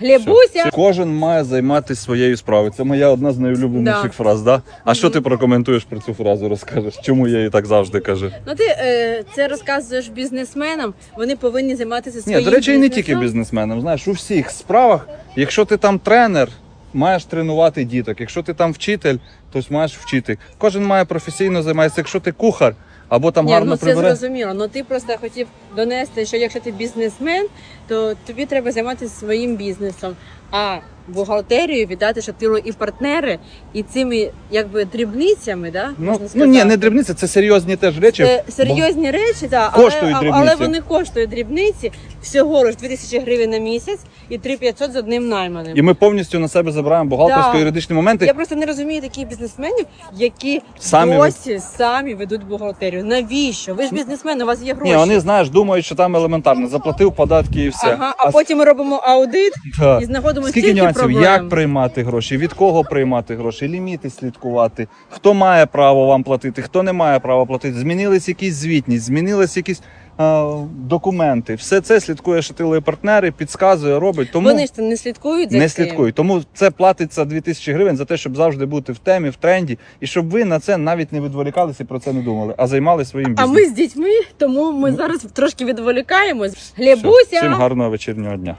Глебуся. Кожен має займатися своєю справою. Це моя одна з найулюбленіших Да. фраз. Да? А що ти прокоментуєш про цю фразу? Розкажеш? Чому я її так завжди кажу? Ну ти е, це розказуєш бізнесменам. Вони повинні займатися своїм Ні, до речі, і не бізнесом. тільки бізнесменам. Знаєш, у всіх справах, якщо ти там тренер, маєш тренувати діток. Якщо ти там вчитель, то маєш вчити. Кожен має професійно займатися. Якщо ти кухар або там Ні, гарно ну це прибере. зрозуміло. Ну ти просто хотів донести, що якщо ти бізнесмен, то тобі треба займатися своїм бізнесом. А бухгалтерію віддати, ти і партнери, і цими якби дрібницями, да, Ну, можна ну ні, не дрібниці, це серйозні теж речі. Це серйозні речі, да, але, а- але вони коштують дрібниці всього лиш 2000 гривень на місяць і 3500 з одним найманим. І ми повністю на себе забираємо бухгалтерсько Да. юридичні моменти. Я просто не розумію таких бізнесменів, які Самі досі самі ведуть бухгалтерію. Навіщо? Ви ж бізнесмен, у вас є гроші. Ні, вони знаєш, думають, що там елементарно. Заплатив податки і все. Ага, а потім ми робимо аудит Так. і знаходимо стільки проблем. як приймати гроші, від кого приймати гроші, ліміти слідкувати, хто має право вам платити, хто не має права платити. Змінились якісь звітність, змінились якісь документи. Все це слідкує шатилові партнери, підказує, робить. Тому Вони ж не слідкують за не цим. слідкують. Тому це платиться 2000 гривень за те, щоб завжди бути в темі, в тренді, і щоб ви на це навіть не відволікалися і про це не думали, а займалися своїм А ми з дітьми, тому ми зараз трошки відволікаємось. Глебуся! Всім гарного вечірнього дня.